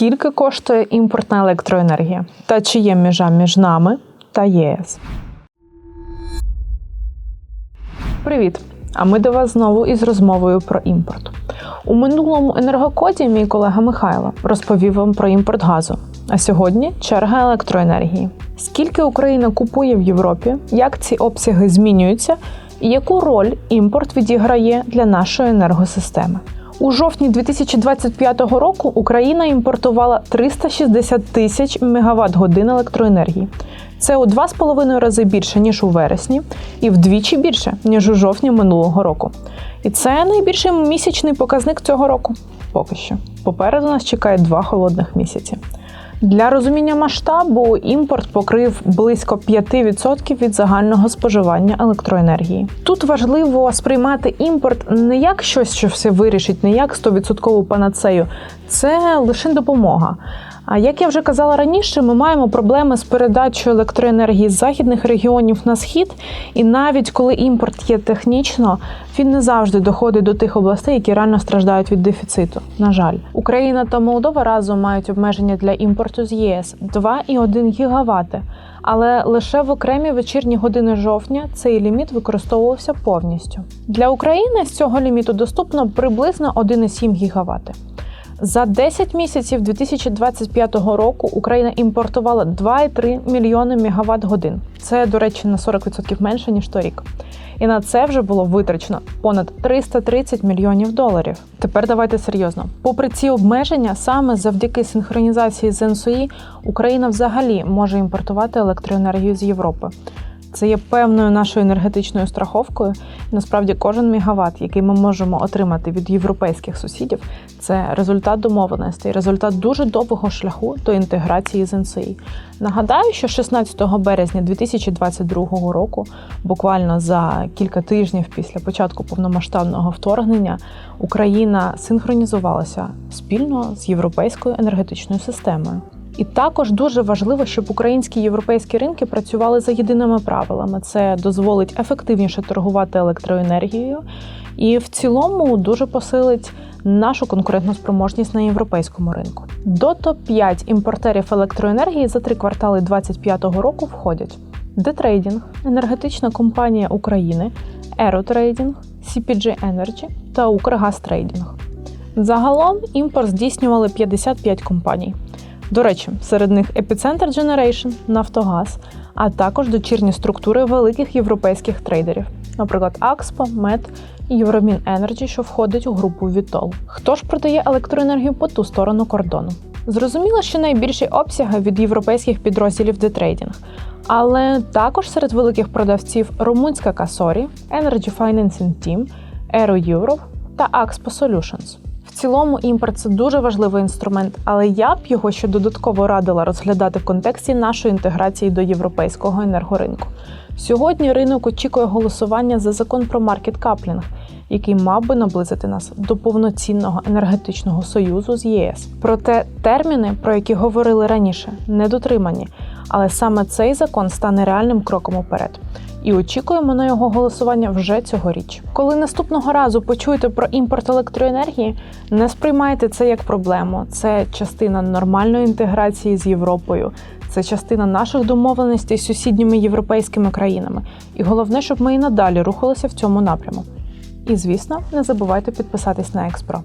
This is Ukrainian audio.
Скільки коштує імпортна електроенергія? Та чи є межа між нами та ЄС? Привіт! А ми до вас знову із розмовою про імпорт. У минулому енергокоді мій колега Михайло розповів вам про імпорт газу. А сьогодні черга електроенергії. Скільки Україна купує в Європі, як ці обсяги змінюються, і яку роль імпорт відіграє для нашої енергосистеми? У жовтні 2025 року Україна імпортувала 360 тисяч мегаватт годин електроенергії. Це у 2,5 рази більше ніж у вересні, і вдвічі більше ніж у жовтні минулого року. І це найбільший місячний показник цього року. Поки що. Попереду нас чекає два холодних місяці. Для розуміння масштабу імпорт покрив близько 5% від загального споживання електроенергії. Тут важливо сприймати імпорт не як щось, що все вирішить, не як 100% панацею. Це лише допомога. А як я вже казала раніше, ми маємо проблеми з передачею електроенергії з західних регіонів на схід, і навіть коли імпорт є технічно, він не завжди доходить до тих областей, які реально страждають від дефіциту. На жаль, Україна та Молдова разом мають обмеження для імпорту з ЄС 2,1 гігавати. Але лише в окремі вечірні години жовтня цей ліміт використовувався повністю. Для України з цього ліміту доступно приблизно 1,7 гігавати. За 10 місяців 2025 року Україна імпортувала 2,3 мільйони мегаватт годин. Це, до речі, на 40% менше ніж торік. І на це вже було витрачено понад 330 мільйонів доларів. Тепер давайте серйозно. Попри ці обмеження, саме завдяки синхронізації з НСОІ Україна взагалі може імпортувати електроенергію з Європи. Це є певною нашою енергетичною страховкою. Насправді, кожен мегаватт, який ми можемо отримати від європейських сусідів, це результат домовленостей, результат дуже довгого шляху до інтеграції з НСІ. Нагадаю, що 16 березня 2022 року, буквально за кілька тижнів після початку повномасштабного вторгнення, Україна синхронізувалася спільно з європейською енергетичною системою. І також дуже важливо, щоб українські і європейські ринки працювали за єдиними правилами. Це дозволить ефективніше торгувати електроенергією, і в цілому дуже посилить нашу конкурентну спроможність на європейському ринку. До топ 5 імпортерів електроенергії за три квартали 2025 року входять Детрейдінг, енергетична компанія України, Aerotrade, CPG Energy та Укргазтрейдінг. Загалом імпорт здійснювали 55 компаній. До речі, серед них Epicenter Generation, Нафтогаз, а також дочірні структури великих європейських трейдерів, наприклад, Axpo, Met і Євромін Energy, що входить у групу Vitol. Хто ж продає електроенергію по ту сторону кордону? Зрозуміло, що найбільші обсяги від європейських підрозділів детрейдинг, але також серед великих продавців румунська Касорі, Energy Financing Team, Aero Europe та Axpo Solutions. В цілому імпорт це дуже важливий інструмент, але я б його ще додатково радила розглядати в контексті нашої інтеграції до європейського енергоринку. Сьогодні ринок очікує голосування за закон про маркет каплінг, який мав би наблизити нас до повноцінного енергетичного союзу з ЄС. Проте терміни, про які говорили раніше, не дотримані. Але саме цей закон стане реальним кроком уперед. І очікуємо на його голосування вже цьогоріч. Коли наступного разу почуєте про імпорт електроенергії, не сприймайте це як проблему. Це частина нормальної інтеграції з Європою, це частина наших домовленостей з сусідніми європейськими країнами. І головне, щоб ми і надалі рухалися в цьому напряму. І звісно, не забувайте підписатись на Експро.